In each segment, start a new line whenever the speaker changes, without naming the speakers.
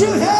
You. hands.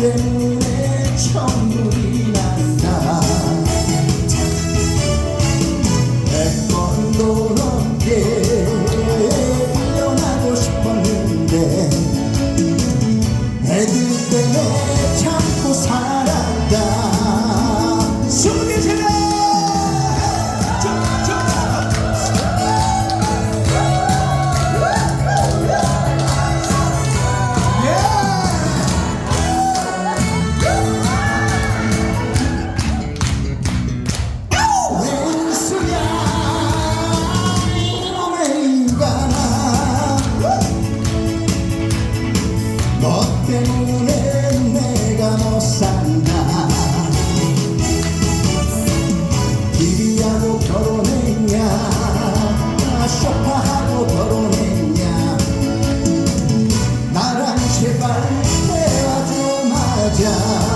때문에 천물이 난다. 백번 넘게 일어나고 싶었는데 애들 때문에 너 때문에 내가 못 산다. 비비하고 결혼했냐? 아, 쇼파하고 결혼했냐? 나랑 제발 대화 좀 하자.